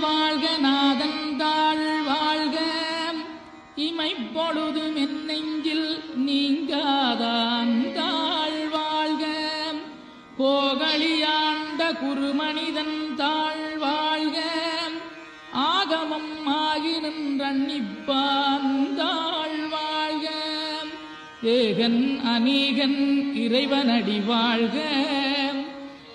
வாழ்க நாதன் தாழ் வாழ்க. இமைப்பொழுதும் என் நெஞ்சில் நீங்காதான் தாழ் வாழ்க. போகலியாண்ட குருமனிதன் தாழ் வாழ்க. ஆகமம் ஆகி நின்றன்னிப்பான் தாழ் வாழ்க. ஏகன் அநீகன் இறைவனடி வாழ்க.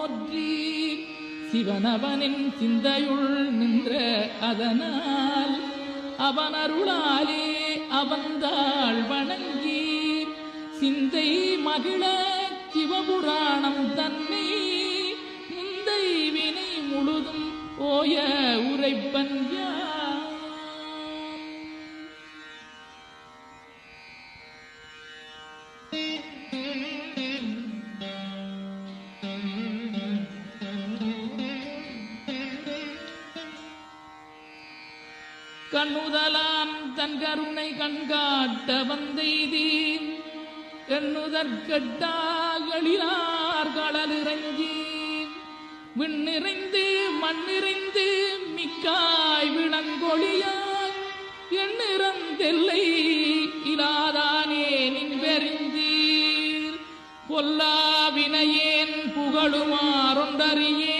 போற்றி. சிவனவனின் சிந்தையுள் நின்ற அதனால் அவன் அருளாலே அவந்தாள் வணங்கி. சிந்தை மகிழ சிவபுராணம் தன்னை கண்ணுதலான் தன் கருணை கண்காட்ட வந்தெய்தி. எண்ணுதற்கட்டாகளிலார் கடலிறங்கி. விண்ணிறைந்து மண்ணிறைந்து மிக்காய் விளங்கொழியாய் எண்ணிறந்தெல்லை இலாதானே நின் நின்பெறிந்தீர் பொல்லாவினையேன் புகழுமாறொன்றறியே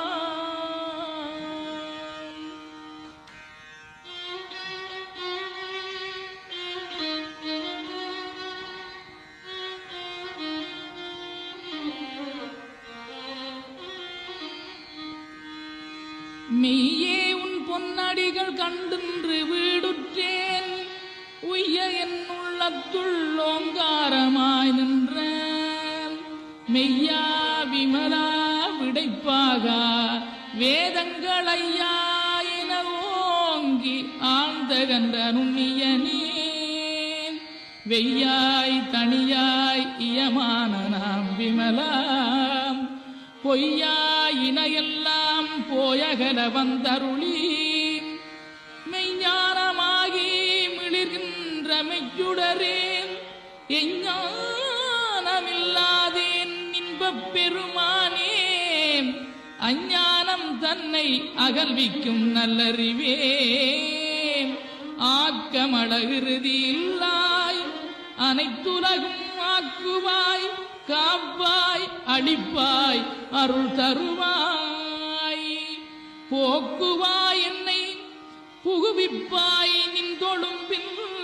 உன் பொன்னடிகள் கண்டின்று வீடுற்றேன். உய்ய என் உள்ளத்துள் ஓங்காரமாய் நின்ற மெய்யா விமலா விடைப்பாக வேதங்களையா என ஓங்கி ஆழ்ந்த கன்ற நுண்ணியனே வெய்யாய் தனியாய் இயமான நாம் விமலாம். பொய்யாயினையெல்லாம் போயகல வந்தருளி எஞ்ஞானமில்லாதேன் இன்பப் பெருமானே அஞ்ஞானம் தன்னை அகல்விக்கும் நல்லறிவே. ஆக்கமழகிருதி இல்லாய் அனைத்துலகும் ஆக்குவாய் காப்பாய் அடிப்பாய் அருள் தருவாய். போக்குவாய் என்னை புகுவிப்பாய் நின் தொழும்பின்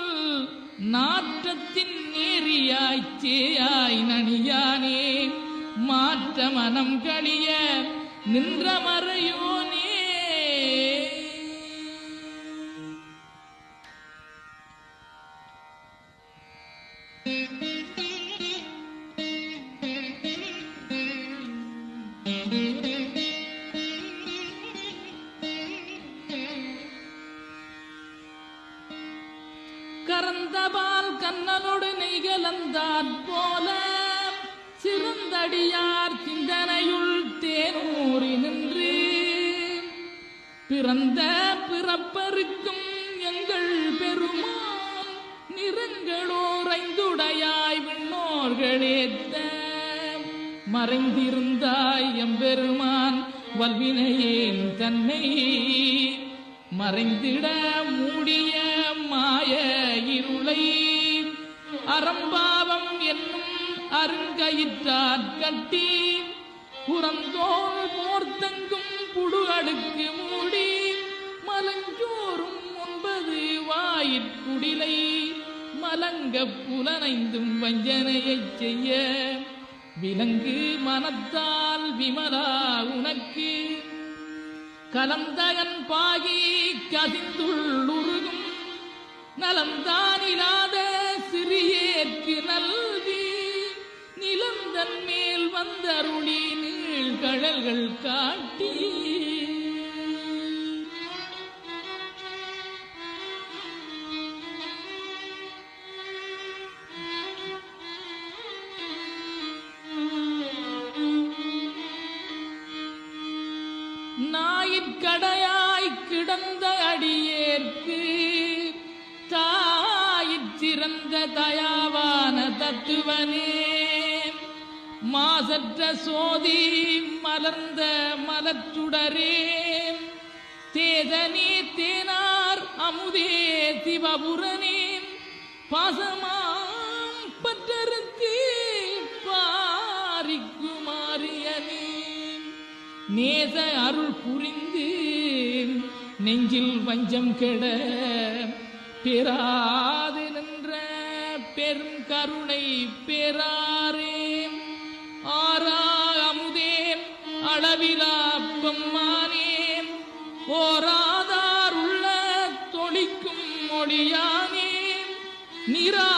நாற்றத்தின் நேரியாய்ச்சேயாய் நனியானே மாற்ற மனம் கழிய நின்ற மறையோனே. சிறந்தபால் கண்ணனோடு நெய்கலந்தாற் போல. சிறந்தடியார் சிந்தனையுள் தேனூறி நின்று. பிறந்த பிறப்பருக்கும் எங்கள் பெருமான் நிறங்களோரைந்துடையாய் விண்ணோர்களேத்த. மறைந்திருந்தாய் எம்பெருமான் வல்வினையேன் தன்னை. மறைந்திட மூடிய மாய இருளை. அறம்பாவம் என்னும் அருங்கயிற்றாற் கட்டி. புறந்தோல் போர்த்தங்கும் புடு அடுக்கு மூடி. மலஞ்சோறும் ஒன்பது வாயிற்குடிலை மலங்க புலனைந்தும் வஞ்சனையைச் செய்ய. விலங்கு மனத்தால் விமலா உனக்கு. கலந்தகன் பாகி கதிந்துள்ளுருகும். நலந்தானிலாத சிறியேற்கு நல்வி நிலந்தன் மேல் வந்தருளி நீழ்கழல்கள் காட்டி. தத்துவனே மாசற்ற சோதி மலர்ந்த மலச்சுடரே தேதனே தேனார் அமுதே சிவபுரனே பாசமாம் பற்றருக்கு பாரிக்குமாரியனே நேச அருள் புரிந்து நெஞ்சில் வஞ்சம் கெட பெறாத பெரும் கருணை பெறாரே. ஆரா அமுதே அளவிலா பெம்மானே. ஓராதார் உள்ள தொழிக்கும் மொழியானே. நிரா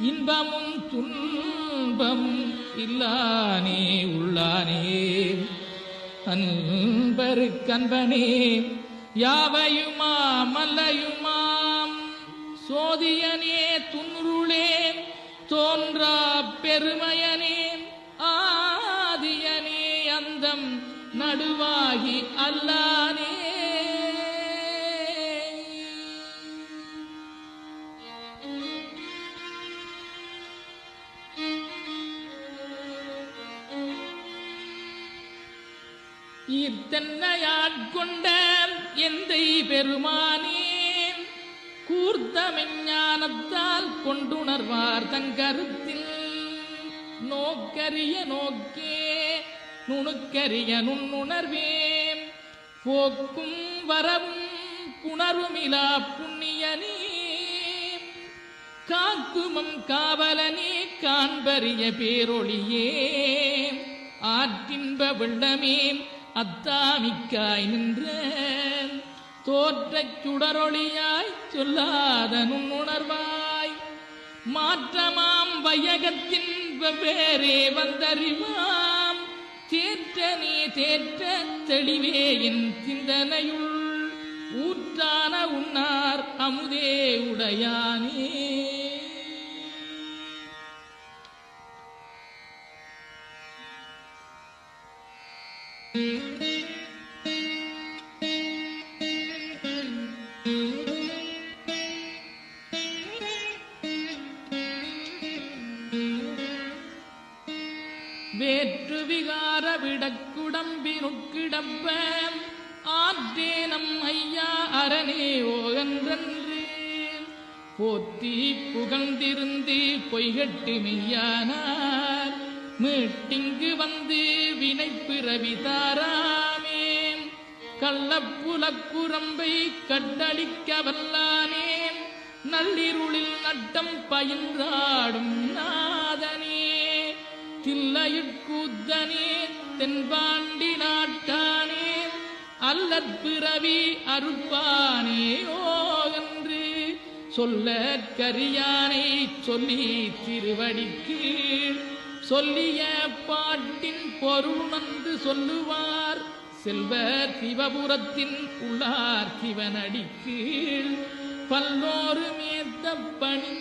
இன்பமும் துன்பமும் இல்லானே உள்ளானே. அன்பரு கண்பனே யாவையுமா மல்லையுமாம் சோதியனே துன்ருளே தோன்றா பெருமையனே ஆதியனே அந்தம் நடுவாகி அல்லானே. ஈர்த்தன்னையாட்கொண்ட எந்தை பெருமானே. கூர்த்தமெஞ்ஞானத்தால் கொண்டுணர்வார் தங்கருத்தில் நோக்கரிய நோக்கே நுணுக்கரிய நுண்ணுணர்வே போக்கும் வரவும் புணருமிலா புண்ணியனே. காக்குமம் காவலனே காண்பறிய பேரொழியே. ஆற்றின்ப வெள்ளமே அத்தாமிக்காய் நின்ற தோற்றச் சுடரொளியாய் சொல்லாத நுண்ணுணர்வாய் மாற்றமாம் வையகத்தின் வெவ்வேறே வந்தறிவாம். தேற்ற நீ தேற்ற தெளிவே என் சிந்தனையுள். ஊற்றான உன்னார் அமுதே உடையானே. வேற்று விகார விடக்குடம்பினுட்கிடப்ப ஆற்றேனம் ஐயா அரணே ஓகன்றன்று. போத்தி புகழ்ந்திருந்து பொய்கட்டு மெய்யானார். மீட்டிங்கு வந்து வினை பிறவி தாராமேன் கள்ளப்புலக்குரம்பை கட்டளிக்க வல்லானேன் நள்ளிருளில் நட்டம் பயின்றாடும் நாதனே. தில்லையிற்கூத்தனே தென்பாண்டி நாட்டானே. அல்லற் பிறவி அருப்பானே ஓகன்று சொல்ல கரியானை சொல்லி திருவடிக்கீழ் சொல்லிய பாட்டின் பொருள் வந்து சொல்லுவார். செல்வ சிவபுரத்தின் உள்ளார் சிவனடி கீழ் பல்லோரு மேத்த பணி